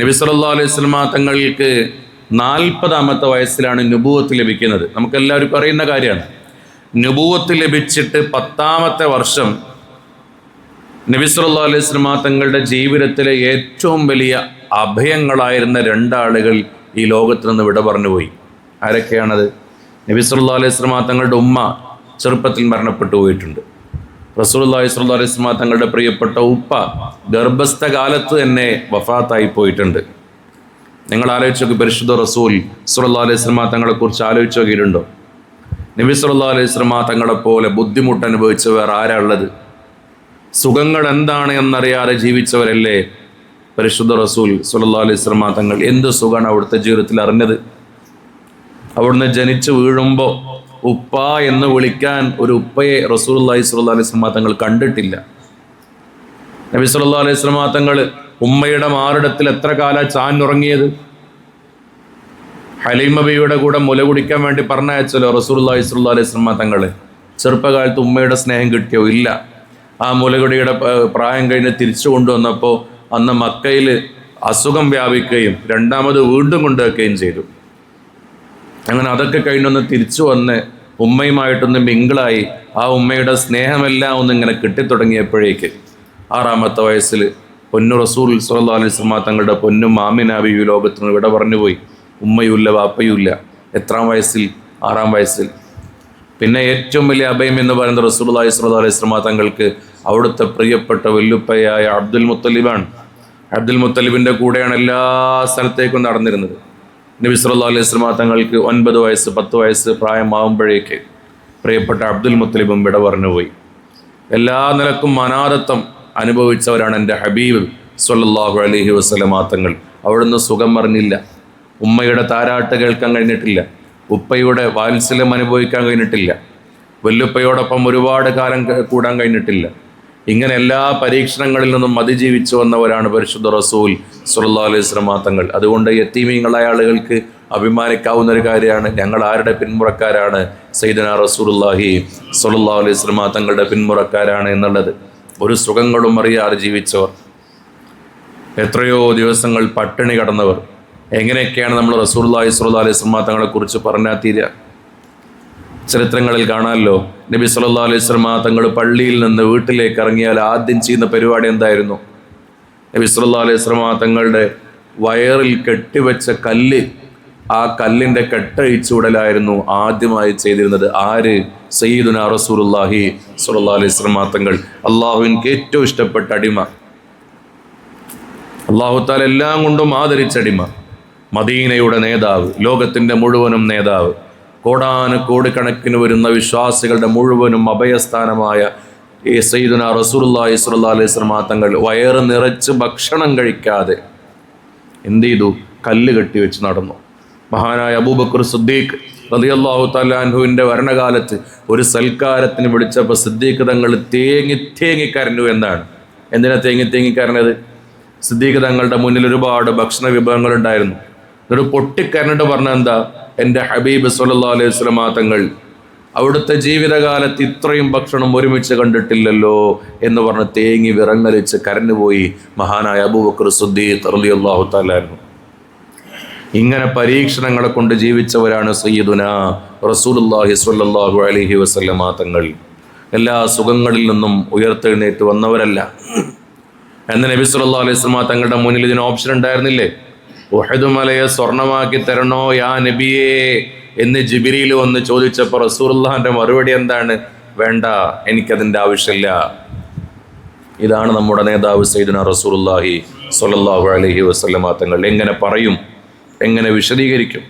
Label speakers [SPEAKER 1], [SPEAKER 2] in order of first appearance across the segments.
[SPEAKER 1] നബി സല്ലല്ലാഹു അലൈഹി വസല്ലമ തങ്ങൾക്ക് നാൽപ്പതാമത്തെ വയസ്സിലാണ് നുബൂവത്ത് ലഭിക്കുന്നത്. നമുക്കെല്ലാവർക്കും അറിയുന്ന കാര്യമാണ്. നുബൂവത്ത് ലഭിച്ചിട്ട് പത്താമത്തെ വർഷം നബി സല്ലല്ലാഹു അലൈഹി വസല്ലമ തങ്ങളുടെ ജീവിതത്തിലെ ഏറ്റവും വലിയ അഭയങ്ങളായിരുന്ന രണ്ടാളുകൾ ഈ ലോകത്ത് നിന്ന് വിട പറഞ്ഞുപോയി ആരൊക്കെയാണത്? നബി സല്ലല്ലാഹു അലൈഹി വസല്ലമ തങ്ങളുടെ ഉമ്മ ചെറുപ്പത്തിൽ മരണപ്പെട്ടു പോയിട്ടുണ്ട്. അലൈഹി വസല്ലമ തങ്ങളുടെ പ്രിയപ്പെട്ട ഉപ്പ ഗർഭസ്ഥ കാലത്ത് തന്നെ വഫാത്തായി പോയിട്ടുണ്ട്. നിങ്ങൾ ആലോചിച്ച് നോക്കി പരിശുദ്ധ റസൂൽ സുറല്ലാ അലൈഹി സ്വലമ തങ്ങളെ കുറിച്ച് ആലോചിച്ച് നോക്കിയിട്ടുണ്ടോ? നബി സുറല്ലാ അലൈഹി സ്വലമ തങ്ങളെ പോലെ ബുദ്ധിമുട്ട് അനുഭവിച്ച വേറെ ആരാ ഉള്ളത്? സുഖങ്ങൾ എന്താണ് എന്നറിയാതെ ജീവിച്ചവരല്ലേ? പരിശുദ്ധ റസൂൽ സുല്ലാ അലൈഹി സ്വലമ തങ്ങൾ എന്ത് സുഖമാണ് അവിടുത്തെ ജീവിതത്തിൽ അറിഞ്ഞത്? അവിടുന്ന് ജനിച്ചു വീഴുമ്പോൾ ഉപ്പ എന്ന് വിളിക്കാൻ ഒരു ഉപ്പയെ റസൂൽ അള്ളഹി അലൈഹി സ്വലാ തങ്ങൾ കണ്ടിട്ടില്ല. നബി സല്ലല്ലാഹു അലൈഹി സ്വലാ തങ്ങൾ ഉമ്മയുടെ മാറിടത്തിൽ എത്ര കാല ചാഞ്ഞുറങ്ങിയത്? ഹലീമബിയുടെ കൂടെ മുല കുടിക്കാൻ വേണ്ടി പറഞ്ഞയച്ചല്ലോ റസൂലുള്ളാഹി സുല്ലാ അലൈഹി സ്വലാ തങ്ങൾ ചെറുപ്പകാലത്ത് ഉമ്മയുടെ സ്നേഹം കിട്ടിയോ? ഇല്ല. ആ മുലകുടിയുടെ പ്രായം കഴിഞ്ഞ് തിരിച്ചു കൊണ്ടുവന്നപ്പോൾ അന്ന് മക്കയിൽ അസുഖം വ്യാപിക്കുകയും രണ്ടാമത് വീണ്ടും കൊണ്ടുവയ്ക്കുകയും ചെയ്തു. അങ്ങനെ അതൊക്കെ കഴിഞ്ഞൊന്ന് തിരിച്ചു വന്ന് ഉമ്മയുമായിട്ടൊന്ന് മിങ്കിളായി ആ ഉമ്മയുടെ സ്നേഹമെല്ലാം ഒന്ന് ഇങ്ങനെ കിട്ടിത്തുടങ്ങിയപ്പോഴേക്ക് ആറാമത്തെ വയസ്സിൽ പൊന്നു റസൂൽ സുല്ലാ അലൈഹി വസല്ലമ തങ്ങളുടെ പൊന്നും മാമിനാബി ലോകത്തിന് ഇവിടെ പറഞ്ഞുപോയി. ഉമ്മയുമില്ല വാപ്പയുമില്ല. എത്രാം വയസ്സിൽ? ആറാം വയസ്സിൽ. പിന്നെ ഏറ്റവും വലിയ അഭയം എന്ന് പറയുന്നത് സ്വല്ലല്ലാഹു അലൈഹി വസല്ലമ തങ്ങൾക്ക് അവിടുത്തെ പ്രിയപ്പെട്ട വെല്ലുപ്പയായ അബ്ദുൽ മുത്തലിബാണ്. അബ്ദുൽ മുത്തലിബിന്റെ കൂടെയാണ് എല്ലാ സ്ഥലത്തേക്കും നടന്നിരുന്നത്. നബി സല്ലല്ലാഹു അലൈഹി വസല്ലമ തങ്ങൾക്ക് ഒൻപത് വയസ്സ് പത്ത് വയസ്സ് പ്രായമാകുമ്പോഴേക്ക് പ്രിയപ്പെട്ട അബ്ദുൽ മുത്തലിബും വിട പറഞ്ഞുപോയി എല്ലാ നിലക്കും അനാഥത്വം അനുഭവിച്ചവരാണ് എന്റെ ഹബീബ് സല്ലാഹു അലഹി വസല്ലമ തങ്ങൾ. അവിടുന്ന് സുഖം അറിഞ്ഞില്ല. ഉമ്മയുടെ താരാട്ട് കേൾക്കാൻ കഴിഞ്ഞിട്ടില്ല. ഉപ്പയുടെ വാത്സല്യം അനുഭവിക്കാൻ കഴിഞ്ഞിട്ടില്ല. വല്ലുപ്പയോടൊപ്പം ഒരുപാട് കാലം കൂടാൻ കഴിഞ്ഞിട്ടില്ല. ഇങ്ങനെ എല്ലാ പരീക്ഷണങ്ങളിൽ നിന്നും അതിജീവിച്ചു വന്നവരാണ് പരിശുദ്ധ റസൂൽ സുല്ലാ അലൈഹി വസല്ലമ തങ്ങൾ. അതുകൊണ്ട് യത്തീമീങ്ങളായ ആളുകൾക്ക് അഭിമാനിക്കാവുന്ന ഒരു കാര്യമാണ്. ഞങ്ങൾ ആരുടെ പിന്മുറക്കാരാണ്? സൈദന റസൂലുള്ളാഹി സുല്ലാ അലൈഹി വസല്ലമ തങ്ങളുടെ പിന്മുറക്കാരാണ് എന്നുള്ളത്. ഒരു സുഖങ്ങളും അറിയാതെ ജീവിച്ചവർ എത്രയോ ദിവസങ്ങൾ പട്ടിണി കടന്നവർ എങ്ങനെയൊക്കെയാണ് നമ്മൾ സ്വല്ലല്ലാഹു അലൈഹി വസല്ലമ തങ്ങളെ കുറിച്ച് പറഞ്ഞാൽ തീരുക ചരിത്രങ്ങളിൽ കാണാമല്ലോ. നബി സല്ലാ അലൈഹി സ്വലമ തങ്ങൾ പള്ളിയിൽ നിന്ന് വീട്ടിലേക്ക് ഇറങ്ങിയാൽ ആദ്യം ചെയ്യുന്ന പരിപാടി എന്തായിരുന്നു? നബി സല്ലാ അലൈഹി സ്വലമ തങ്ങളുടെ വയറിൽ കെട്ടിവെച്ച കല്ല് ആ കല്ലിന്റെ കെട്ടഴിച്ചുവിടലായിരുന്നു ആദ്യമായി ചെയ്തിരുന്നത്. ആര്? സയ്യിദുന റസൂലുള്ളാഹി സുല്ലാ അലൈഹി തങ്ങൾ. അള്ളാഹുവിൻക്ക് ഏറ്റവും ഇഷ്ടപ്പെട്ട അടിമ. അള്ളാഹു താല എല്ലാം കൊണ്ടും ആദരിച്ചടിമ മദീനയുടെ നേതാവ് ലോകത്തിന്റെ മുഴുവനും നേതാവ്. കോടാന് കോടിക്കണക്കിന് വരുന്ന വിശ്വാസികളുടെ മുഴുവനും അഭയസ്ഥാനമായ ഈ സയ്യിദുന റസൂലുള്ളാഹി സ്വല്ലല്ലാഹു അലൈഹി വസല്ലമ തങ്ങൾ വയറ് നിറച്ച് ഭക്ഷണം കഴിക്കാതെ എന്ത് ചെയ്തു? കല്ല് കെട്ടി വെച്ച് നടന്നു. മഹാനായ അബൂബക്കർ സിദ്ദീഖ് റളിയല്ലാഹു തലാൻഹുവിന്റെ ഭരണകാലത്ത് ഒരു സൽക്കാരത്തിന് വിളിച്ചപ്പോൾ സിദ്ദീഖ് തങ്ങൾ തേങ്ങി തേങ്ങി കരഞ്ഞു എന്നാണ്. എന്തിനാ തേങ്ങി തേങ്ങി കരഞ്ഞത്? സിദ്ദീഖ് തങ്ങളുടെ മുന്നിൽ ഒരുപാട് ഭക്ഷണ വിഭവങ്ങൾ ഉണ്ടായിരുന്നു. ഒരു പൊട്ടിക്കരഞ്ഞിട്ട് പറഞ്ഞ എന്താ? എന്റെ ഹബീബ് സല്ലല്ലാഹു അലൈഹി വസല്ലമ തങ്ങൾ അവിടുത്തെ ജീവിതകാലത്ത് ഇത്രയും ഭക്ഷണം ഒരുമിച്ച് കണ്ടിട്ടില്ലല്ലോ എന്ന് പറഞ്ഞ് തേങ്ങി വിറങ്ങലിച്ച് കരഞ്ഞുപോയി മഹാനായ അബൂബക്കർ സുദ്ദീഖ് അള്ളാഹു താലായിരുന്നു ഇങ്ങനെ പരീക്ഷണങ്ങളെ കൊണ്ട് ജീവിച്ചവരാണ് സയ്യിദുന റസൂലുള്ളാഹി സ്വല്ലല്ലാഹു അലഹി വസല്ലമ തങ്ങൾ. എല്ലാ സുഖങ്ങളിൽ നിന്നും ഉയർത്തെഴുന്നേറ്റ് വന്നവരല്ല. എന്ന് നബി സുല്ലാ അലൈഹി വസല്ലമ തങ്ങളുടെ മുന്നിൽ ഇതിന് ഓപ്ഷൻ ഉണ്ടായിരുന്നില്ലേ? ഉഹദ് മലയെ സ്വർണമാക്കി തരണോ യാ നബിയേ എന്ന് ജിബിരിയിൽ വന്ന് ചോദിച്ചപ്പോൾ റസൂലുള്ളാഹിന്റെ മറുപടി എന്താണ്? വേണ്ട എനിക്കതിന്റെ ആവശ്യമില്ല. ഇതാണ് നമ്മുടെ നേതാവ് സൈദന റസൂർല്ലാഹി സൊല്ലാഹു അലഹി വസ്ലമാ തങ്ങൾ എങ്ങനെ പറയും? എങ്ങനെ വിശദീകരിക്കും?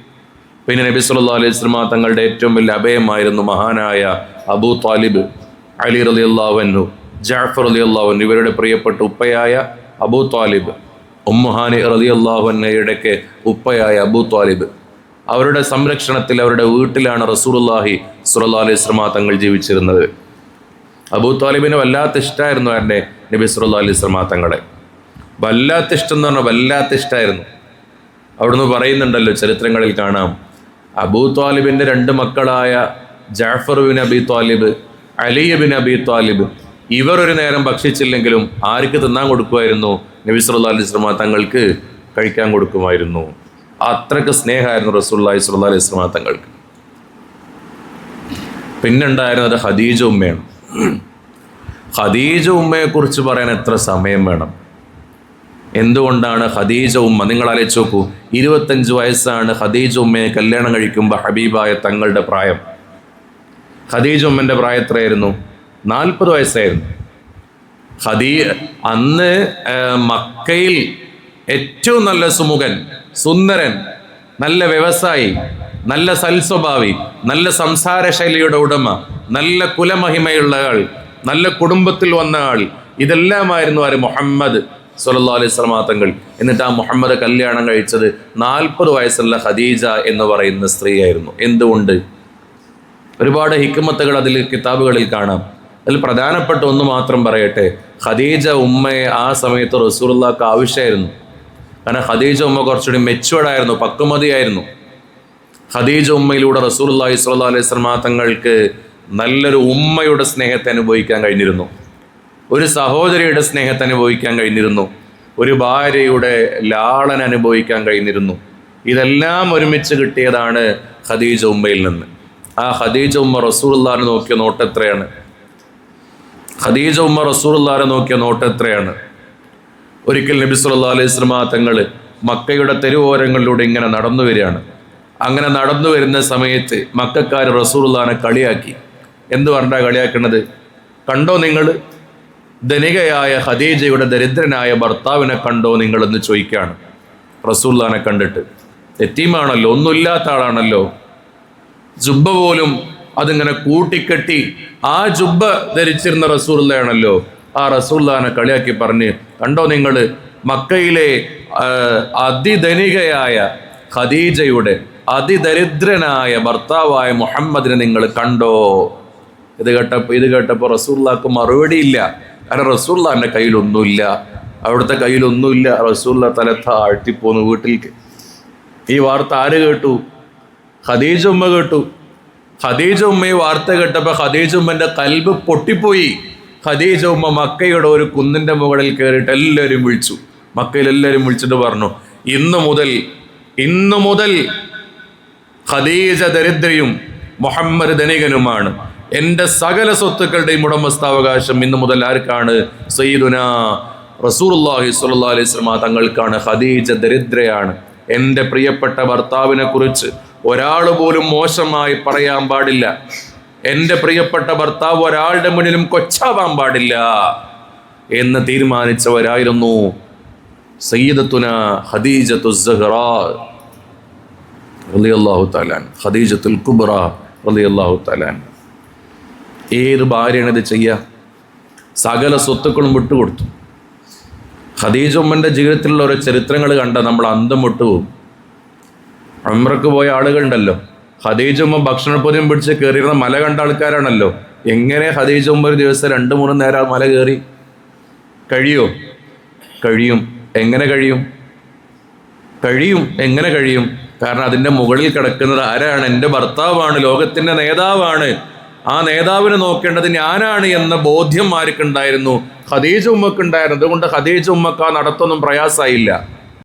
[SPEAKER 1] പിന്നെ നബി സുല്ലാ അലൈഹി സ്വലമാ തങ്ങളുടെ ഏറ്റവും വലിയ അഭയമായിരുന്നു മഹാനായ അബൂ താലിബ് അലി റലി അള്ളാഹു ജാഫർ അലി അള്ളാഹു ഇവരുടെ പ്രിയപ്പെട്ട ഉപ്പയായ അബൂ താലിബ്. ഉമ്മുഹാനി റളിയല്ലാഹു അൻഹയുടെയൊക്കെ ഉപ്പയായ അബൂ താലിബ് അവരുടെ സംരക്ഷണത്തിൽ അവരുടെ വീട്ടിലാണ് റസൂലുള്ളാഹി സുറല്ലാ അലൈഹി സ്വലമ തങ്ങൾ ജീവിച്ചിരുന്നത്. അബൂ താലിബിന് വല്ലാത്ത ഇഷ്ടമായിരുന്നു എന്റെ നബി സുറല്ലാ അലൈഹി സ്വലമ തങ്ങളെ. വല്ലാത്ത ഇഷ്ടം എന്ന് പറഞ്ഞാൽ വല്ലാത്ത ഇഷ്ടമായിരുന്നു അവിടുന്ന് പറയുന്നുണ്ടല്ലോ ചരിത്രങ്ങളിൽ കാണാം. അബൂ താലിബിന്റെ രണ്ട് മക്കളായ ജാഫർ ബിൻ അബി താലിബ് അലിയ ബിൻ അബി താലിബ് ഇവർ ഒരു നേരം ഭക്ഷിച്ചില്ലെങ്കിലും ആർക്ക് തിന്നാൻ കൊടുക്കുമായിരുന്നു? നബി സുല്ലാ അലൈഹി സ്വലമ തങ്ങൾക്ക് കഴിക്കാൻ കൊടുക്കുമായിരുന്നു. അത്രയ്ക്ക് സ്നേഹമായിരുന്നു റസൂല്ലായി സുല്ലാ അലൈഹി സ്വലാ തങ്ങൾക്ക്. പിന്നുണ്ടായിരുന്നത് ഖദീജ ഉമ്മയാണ്. ഉമ്മയെ കുറിച്ച് പറയാൻ എത്ര സമയം വേണം? എന്തുകൊണ്ടാണ് ഹദീജ ഉമ്മ? നിങ്ങൾ ആലോചിച്ച് നോക്കൂ. ഇരുപത്തഞ്ച് വയസ്സാണ് ഹദീജ ഉമ്മയെ കല്യാണം കഴിക്കുമ്പോൾ ഹബീബായ തങ്ങളുടെ പ്രായം. ഹദീജ ഉമ്മന്റെ പ്രായം എത്രയായിരുന്നു? നാൽപ്പത് വയസ്സായിരുന്നു. ഹദീ അന്ന് മക്കയിൽ ഏറ്റവും നല്ല സുമുഖൻ സുന്ദരൻ നല്ല വ്യവസായി നല്ല സൽസ്വഭാവി നല്ല സംസാര ശൈലിയുടെ ഉടമ നല്ല കുലമഹിമയുള്ള ആൾ നല്ല കുടുംബത്തിൽ വന്ന ആൾ. ഇതെല്ലാമായിരുന്നു ആര്? മുഹമ്മദ് സുല്ലാ അലൈഹി വസല്ലമ തങ്ങൾ. എന്നിട്ട് ആ മുഹമ്മദ് കല്യാണം കഴിച്ചത് നാൽപ്പത് വയസ്സുള്ള ഖദീജ എന്ന് പറയുന്ന സ്ത്രീയായിരുന്നു. എന്തുകൊണ്ട്? ഒരുപാട് ഹിക്കുമത്തുകൾ അതിൽ കിതാബുകളിൽ കാണാം. അതിൽ പ്രധാനപ്പെട്ട ഒന്ന് മാത്രം പറയട്ടെ. ഖദീജ ഉമ്മയെ ആ സമയത്ത് റസൂറുള്ളക്ക് ആവശ്യമായിരുന്നു. കാരണം ഖദീജ ഉമ്മ കുറച്ചുകൂടി മെച്ചുവേർഡ് ആയിരുന്നു പക്വമതിയായിരുന്നു. ഖദീജ ഉമ്മയിലൂടെ റസൂലുള്ളാഹി സ്വല്ലല്ലാഹു അലൈഹി വസല്ലമ തങ്ങൾക്ക് നല്ലൊരു ഉമ്മയുടെ സ്നേഹത്തെ അനുഭവിക്കാൻ കഴിഞ്ഞിരുന്നു. ഒരു സഹോദരിയുടെ സ്നേഹത്തെ അനുഭവിക്കാൻ കഴിഞ്ഞിരുന്നു. ഒരു ഭാര്യയുടെ ലാളൻ അനുഭവിക്കാൻ കഴിഞ്ഞിരുന്നു. ഇതെല്ലാം ഒരുമിച്ച് കിട്ടിയതാണ് ഖദീജ ഉമ്മയിൽ നിന്ന്. ആ ഖദീജ ഉമ്മ റസൂലുള്ളാഹിനെ നോക്കിയ നോട്ട് എത്രയാണ്? ഖദീജ ഉമ്മ റസൂലുള്ളാഹിനെ നോക്കിയ നോട്ട് എത്രയാണ്? ഒരിക്കൽ നബി സല്ലല്ലാഹു അലൈഹി വസല്ലമ തങ്ങൾ മക്കയുടെ തെരുവോരങ്ങളിലൂടെ ഇങ്ങനെ നടന്നു വരികയാണ്. അങ്ങനെ നടന്നു വരുന്ന സമയത്ത് മക്കാർ റസൂലുള്ളാഹിനെ കളിയാക്കി. എന്ത് പറഞ്ഞാ കളിയാക്കുന്നത് കണ്ടോ നിങ്ങൾ ധനികയായ ഖദീജയുടെ ദരിദ്രനായ ഭർത്താവിനെ കണ്ടോ നിങ്ങൾ എന്ന് ചോദിക്കുകയാണ്. റസൂല്ലാനെ കണ്ടിട്ട്. എത്തീമാണല്ലോ ഒന്നുമില്ലാത്ത ആളാണല്ലോ. ജുബ്ബ പോലും അതിങ്ങനെ കൂട്ടിക്കെട്ടി. ആ ജുബ്ബ ധരിച്ചിരുന്ന റസൂള്ളയാണല്ലോ ആ റസൂല്ലാനെ കളിയാക്കി പറഞ്ഞ് കണ്ടോ നിങ്ങൾ മക്കയിലെ അതിധനികയായ ഖദീജയുടെ അതിദരിദ്രനായ ഭർത്താവായ മുഹമ്മദിനെ നിങ്ങൾ കണ്ടോ? ഇത് കേട്ടപ്പോൾ ഇത് കേട്ടപ്പോൾ റസൂള്ളാക്ക് മറുപടിയില്ല കാരണം റസൂള്ളാന്റെ കയ്യിലൊന്നുമില്ല. അവിടുത്തെ കയ്യിലൊന്നുമില്ല. റസൂള്ള തല താഴ്ത്തിപ്പോന്നു വീട്ടിലേക്ക് ഈ വാർത്ത ആര് കേട്ടു? ഖദീജ ഉമ്മ കേട്ടു. ഖദീജ ഉമ്മ ഈ വാർത്ത കേട്ടപ്പോൾ ഖദീജ ഉമ്മന്റെ കൽബ് പൊട്ടിപ്പോയി. ഖദീജ ഉമ്മ മക്കയുടെ ഒരു കുന്നിന്റെ മുകളിൽ കയറിയിട്ട് എല്ലാവരും വിളിച്ചു. മക്കയിൽ എല്ലാവരും വിളിച്ചിട്ട് പറഞ്ഞു ഇന്നു മുതൽ ഇന്നു മുതൽ ഖദീജ ദരിദ്രയും മുഹമ്മദ് ധനികനുമാണ്. എന്റെ സകല സ്വത്തുക്കളുടെയും ഉടമസ്ഥാവകാശം ഇന്നു മുതൽ ആർക്കാണ്? സയ്യിദുന റസൂലുള്ളാഹി സ്വല്ലാ അലൈഹി തങ്ങൾക്കാണ്. ഖദീജ ദരിദ്രയാണ്. എന്റെ പ്രിയപ്പെട്ട ഭർത്താവിനെ കുറിച്ച് ഒരാൾ പോലും മോശമായി പറയാൻ പാടില്ല. എന്റെ പ്രിയപ്പെട്ട ഭർത്താവ് ഒരാളുടെ മുന്നിലും കൊച്ചാവാൻ പാടില്ല എന്ന് തീരുമാനിച്ചവരായിരുന്നു സയ്യിദത്തുന ഖദീജത്തു സഹ്റാ റളിയല്ലാഹു ഖദീജത്തുൽ കുബ്ര റളിയല്ലാഹു ഏത് ഭാര്യയാണ് ഇത് ചെയ്യുക സകല സ്വത്തുക്കളും വിട്ടുകൊടുത്തു. ഖദീജ ഉമ്മന്റെ ജീവിതത്തിലുള്ള ഓരോ ചരിത്രങ്ങൾ കണ്ട നമ്മൾ അന്തം വിട്ടുപോകും. അമ്രക്ക് പോയ ആളുകളുണ്ടല്ലോ. ഖദീജ ഉമ്മ ഭക്ഷണപ്പൊതിയും പിടിച്ച് കയറിയിരുന്ന മല കണ്ട ആൾക്കാരാണല്ലോ. എങ്ങനെ ഖദീജ ഉമ്മ ഒരു ദിവസം രണ്ട് മൂന്ന് നേരം മല കയറി കഴിയോ? കഴിയും. എങ്ങനെ കഴിയും? കഴിയും. എങ്ങനെ കഴിയും? കാരണം അതിന്റെ മുകളിൽ കിടക്കുന്നത് ആരാണ്? എന്റെ ഭർത്താവാണ് ലോകത്തിന്റെ നേതാവാണ്. ആ നേതാവിനെ നോക്കേണ്ടത് ഞാനാണ് എന്ന ബോധ്യം ആർക്കുണ്ടായിരുന്നു? ഖദീജ ഉമ്മക്കുണ്ടായിരുന്നു. അതുകൊണ്ട് ഖദീജ ഉമ്മക്ക് ആ നടത്തൊന്നും പ്രയാസമായില്ല.